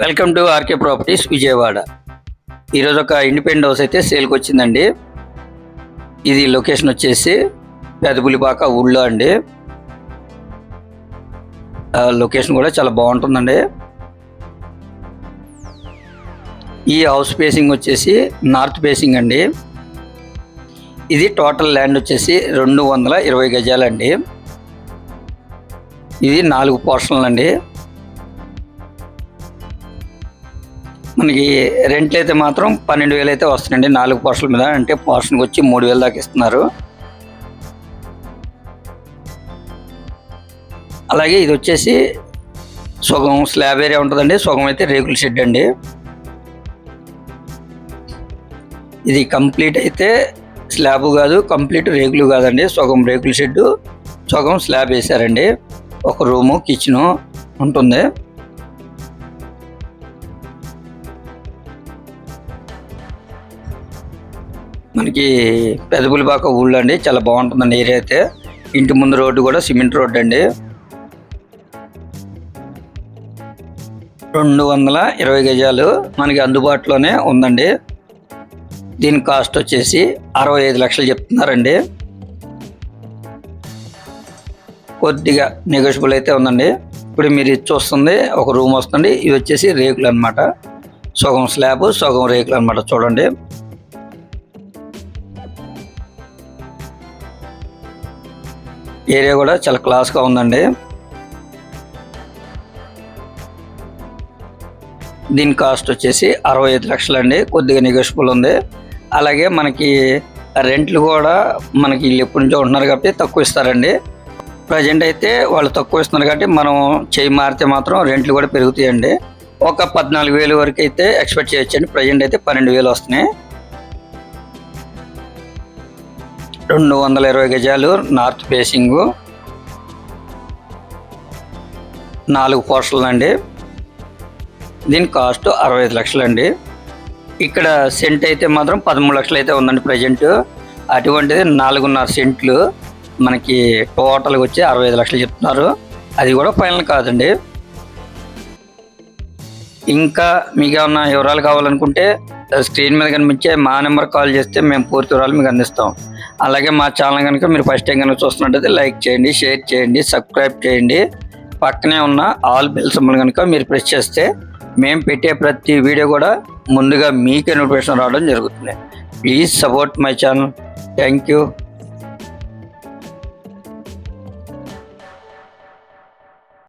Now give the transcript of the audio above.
Welcome to RK properties Vijayawada. ఈరోజు ఒక independent house అయితే సేల్కి వచ్చిందండి. ఇది లొకేషన్ వచ్చేసి పెదపులిపాక ఊళ్ళో అండి. లొకేషన్ కూడా చాలా బాగుంటుందండి. ఈ హౌస్ ఫేసింగ్ వచ్చేసి నార్త్ ఫేసింగ్ అండి. ఇది టోటల్ ల్యాండ్ వచ్చేసి రెండు వందల ఇరవై గజాలండి. ఇది నాలుగు పోర్షన్లు అండి మనకి రెంట్లు అయితే మాత్రం పన్నెండు వేలు అయితే వస్తుందండి నాలుగు పోర్షన్ల మీద. అంటే పోర్షన్కి వచ్చి మూడు వేలు దాకా ఇస్తున్నారు. అలాగే ఇది వచ్చేసి సుగం స్లాబ్ ఏరియా ఉంటుందండి. సుగం అయితే రేకుల షెడ్ అండి. ఇది కంప్లీట్ అయితే స్లాబ్ కాదు కంప్లీట్ రేకులు కాదండి. సగం రేకుల షెడ్ సగం స్లాబ్ వేసారండి ఒక రూము కిచెను ఉంటుంది. మనకి పెదపులిపాక ఊళ్ళో అండి చాలా బాగుంటుందండి ఏరియా అయితే. ఇంటి ముందు రోడ్డు కూడా సిమెంట్ రోడ్డు అండి రెండు వందల ఇరవై గజాలు మనకి అందుబాటులోనే ఉందండి. దీని కాస్ట్ వచ్చేసి అరవై ఐదు లక్షలు చెప్తున్నారండి. కొద్దిగా నెగోషియబుల్ అయితే ఉందండి. ఇప్పుడు మీరు ఇది చూస్తుంది ఒక రూమ్ వస్తుంది ఇది వచ్చేసి రేకులు అన్నమాట. సగం స్లాబ్ సగం రేకులు అన్నమాట చూడండి. ఏరియా కూడా చాలా క్లాస్గా ఉందండి. దీని కాస్ట్ వచ్చేసి అరవై ఐదు లక్షలు అండి కొద్దిగా నెగోషియబుల్ ఉంది. అలాగే మనకి రెంట్లు కూడా మనకి వీళ్ళు ఎప్పటి నుంచో ఉంటున్నారు కాబట్టి తక్కువ ఇస్తారండి. ప్రజెంట్ అయితే వాళ్ళు తక్కువ ఇస్తున్నారు కాబట్టి మనం చేయి మారితే మాత్రం రెంట్లు కూడా పెరుగుతాయండి. ఒక పద్నాలుగు వేలు వరకు అయితే ఎక్స్పెక్ట్ చేయొచ్చండి. ప్రజెంట్ అయితే పన్నెండు వేలు వస్తున్నాయి. రెండు వందల ఇరవై గజాలు నార్త్ ఫేసింగ్. నాలుగు పోర్షన్లు అండి దీని కాస్ట్ అరవై ఐదు లక్షలండి. ఇక్కడ సెంట్ అయితే మాత్రం పదమూడు లక్షలు అయితే ఉందండి ప్రజెంట్. అటువంటిది నాలుగున్నర సెంట్లు మనకి టోటల్గా వచ్చి అరవై ఐదు లక్షలు చెప్తున్నారు. అది కూడా ఫైనల్ కాదండి. ఇంకా మీకు ఏమన్నా వివరాలు కావాలనుకుంటే స్క్రీన్ మీద కనిపించే మా నెంబర్ కాల్ చేస్తే మేము పూర్తి వివరాలు మీకు అందిస్తాం. అలాగే మా ఛానల్ కనుక మీరు ఫస్ట్ టైం కనుక చూస్తున్నట్టయితే లైక్ చేయండి షేర్ చేయండి సబ్స్క్రైబ్ చేయండి. పక్కనే ఉన్న ఆల్ బెల్ సింబల్ కనుక మీరు ప్రెస్ చేస్తే మేము పెట్టే ప్రతి వీడియో కూడా ముందుగా మీకే నోటిఫికేషన్ రావడం జరుగుతుంది. Please support my channel. Thank you.